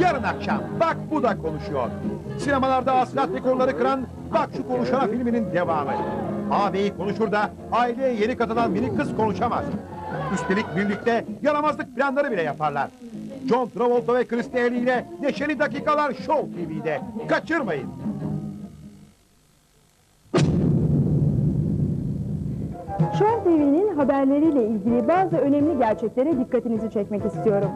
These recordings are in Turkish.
Yarın akşam Bak Bu da konuşuyor. Sinemalarda hasılat rekorları kıran Bak Şu Konuşana filminin devamı. Ağabeyi konuşur da aileye yeni katılan minik kız konuşamaz. Üstelik birlikte yaramazlık planları bile yaparlar. John Travolta ve Chris Daly ile Neşeli Dakikalar Show TV'de. Kaçırmayın. Show TV'nin haberleriyle ilgili bazı önemli gerçeklere dikkatinizi çekmek istiyorum.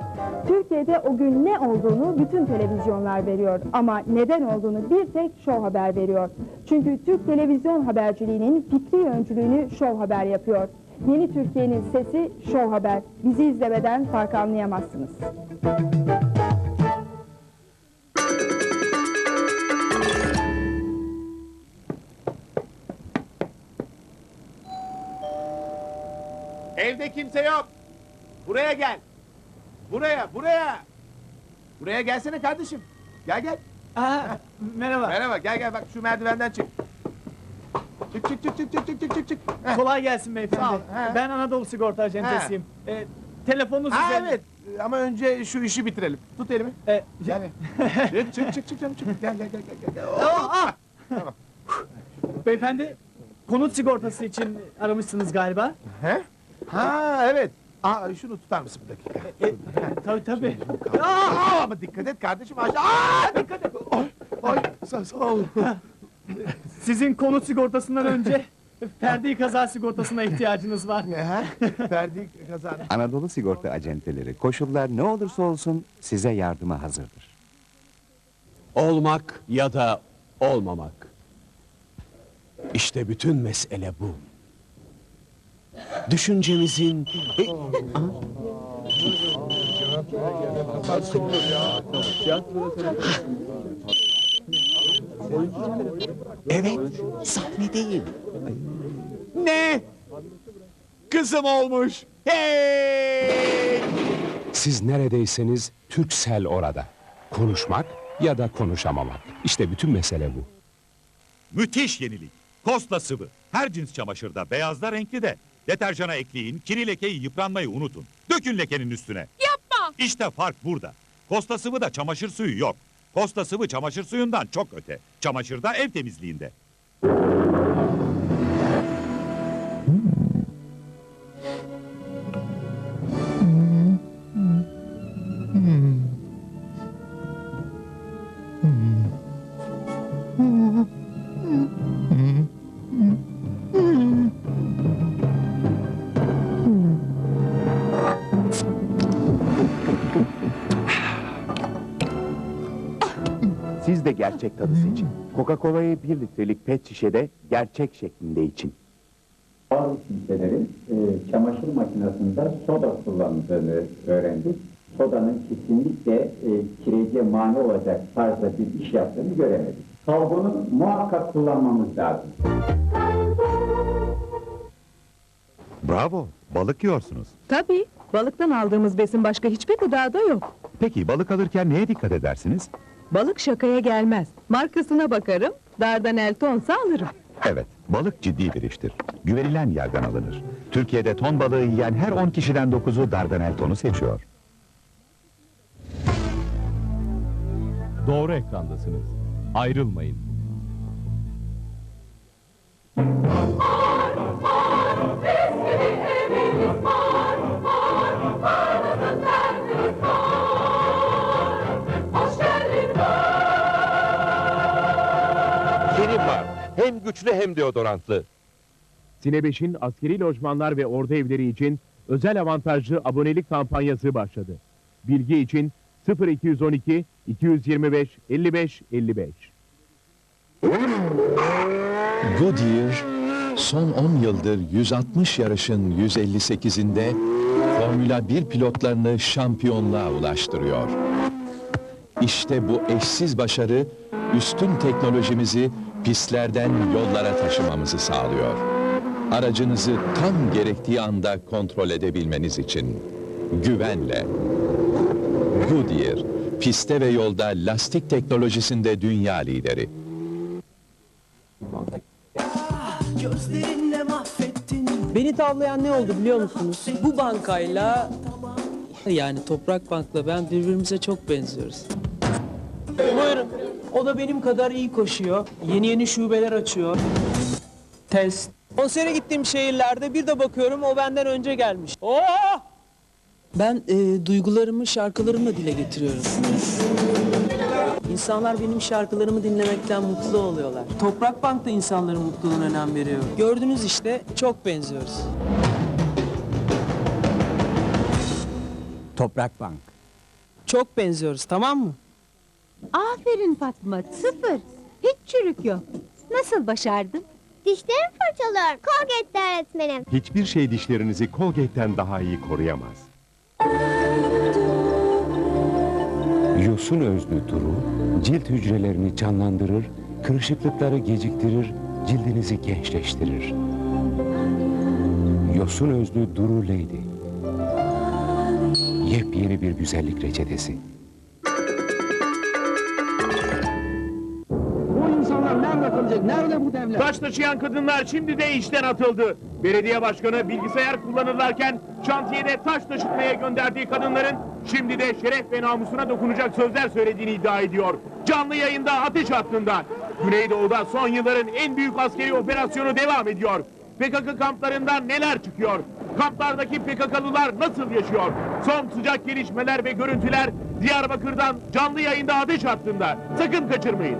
Türkiye'de o gün ne olduğunu bütün televizyonlar veriyor ama neden olduğunu bir tek Show Haber veriyor. Çünkü Türk televizyon haberciliğinin fikri öncülüğünü Show Haber yapıyor. Yeni Türkiye'nin sesi Show Haber. Bizi izlemeden fark anlayamazsınız. Evde kimse yok. Buraya gel. Buraya, buraya. Buraya gelsene kardeşim. Gel gel. Aa, merhaba. Merhaba, gel gel bak şu merdivenden çık. Çık çık çık çık çık çık çık çık çık. Heh. Kolay gelsin beyefendi. Sağ ol, he. Ben Anadolu Sigorta Acentesiyim. Ee, telefonunuz Ha üzerinde- evet. Ama önce şu işi bitirelim. Tut elimi. Ee, Gel. gel. çık çık çık çık canım çık. Gel gel gel gel. gel. Aa, aa! Tamam. Beyefendi, konut sigortası için aramışsınız galiba. He? Ha evet. Aa şunu tutar mısın bir dakika? E, tabii tabii. Aa, ama dikkat et kardeşim aşağı. Aa, dikkat et. Ay, ay sağ, sağ ol. Sizin konut sigortasından önce ferdi kaza sigortasına ihtiyacınız var. Ne ha? Ferdi kazanı. Anadolu Sigorta Acenteleri koşullar ne olursa olsun size yardıma hazırdır. Olmak ya da olmamak. İşte bütün mesele bu. Düşüncemizin... E, Evet, sahnedeyim. Ne? Kızım olmuş. Hey! Siz neredeyseniz Türksel orada. Konuşmak ya da konuşamamak. İşte bütün mesele bu. Müthiş yenilik. Kosta sıvı. Her cins çamaşırda, beyazda, renkli de. Deterjana ekleyin, kiri lekeyi, yıpranmayı unutun. Dökün lekenin üstüne. Yapma! İşte fark burada. Kosta sıvı da çamaşır suyu yok. Kosta sıvı çamaşır suyundan çok öte. Çamaşırda ev temizliğinde. Siz de gerçek tadı seçin. Coca-Cola'yı bir litrelik pet şişede gerçek şeklinde için. Bazı kimselerin e, çamaşır makinesinde soda kullandığını öğrendik. Sodanın kesinlikle e, kirece mani olacak tarzda bir iş yaptığını göremedik. Sabunu muhakkak kullanmamız lazım. Bravo, balık yiyorsunuz. Tabii. Balıktan aldığımız besin başka hiçbir gıdada yok. Peki balık alırken neye dikkat edersiniz? Balık şakaya gelmez. Markasına bakarım, Dardanel tonsa alırım. Evet, balık ciddi bir iştir. Güvenilen yerden alınır. Türkiye'de ton balığı yiyen her 10 kişiden 9'u Dardanel tonu seçiyor. Doğru ekrandasınız. Ayrılmayın. Yeni var. Hem güçlü hem deodorantlı. Sine 5'in askeri lojmanlar ve ordu evleri için özel avantajlı abonelik kampanyası başladı. Bilgi için 0212 225 55 55. Goodyear son 10 yıldır 160 yarışın 158'inde Formula 1 pilotlarını şampiyonluğa ulaştırıyor. İşte bu eşsiz başarı üstün teknolojimizi pistlerden yollara taşımamızı sağlıyor. Aracınızı tam gerektiği anda kontrol edebilmeniz için güvenle. Goodyear, piste ve yolda lastik teknolojisinde dünya lideri. Beni tavlayan ne oldu biliyor musunuz? Bu bankayla yani Toprak Bank'la ben birbirimize çok benziyoruz. Buyurun. O da benim kadar iyi koşuyor. Yeni yeni şubeler açıyor. Test. Konsere gittiğim şehirlerde bir de bakıyorum o benden önce gelmiş. Oo! Ben e, duygularımı şarkılarımla dile getiriyorum. İnsanlar benim şarkılarımı dinlemekten mutlu oluyorlar. Toprak Bank da insanların mutluluğuna önem veriyor. Gördünüz işte çok benziyoruz. Toprak Bank. Çok benziyoruz tamam mı? Aferin Fatma, sıfır. Hiç çürük yok. Nasıl başardın? Dişlerimi fırçalıyorum. Colgate öğretmenim. Hiçbir şey dişlerinizi Colgate'den daha iyi koruyamaz. Yosun özlü duru, cilt hücrelerini canlandırır, kırışıklıkları geciktirir, cildinizi gençleştirir. Yosun özlü duru lady. Yepyeni bir güzellik reçetesi. Kalacak? Nerede bu devlet? Taş taşıyan kadınlar şimdi de işten atıldı. Belediye başkanı bilgisayar kullanırlarken şantiyede taş taşıtmaya gönderdiği kadınların şimdi de şeref ve namusuna dokunacak sözler söylediğini iddia ediyor. Canlı yayında ateş hattında. Güneydoğu'da son yılların en büyük askeri operasyonu devam ediyor. PKK kamplarından neler çıkıyor? Kamplardaki PKK'lılar nasıl yaşıyor? Son sıcak gelişmeler ve görüntüler Diyarbakır'dan canlı yayında ateş hattında. Sakın kaçırmayın.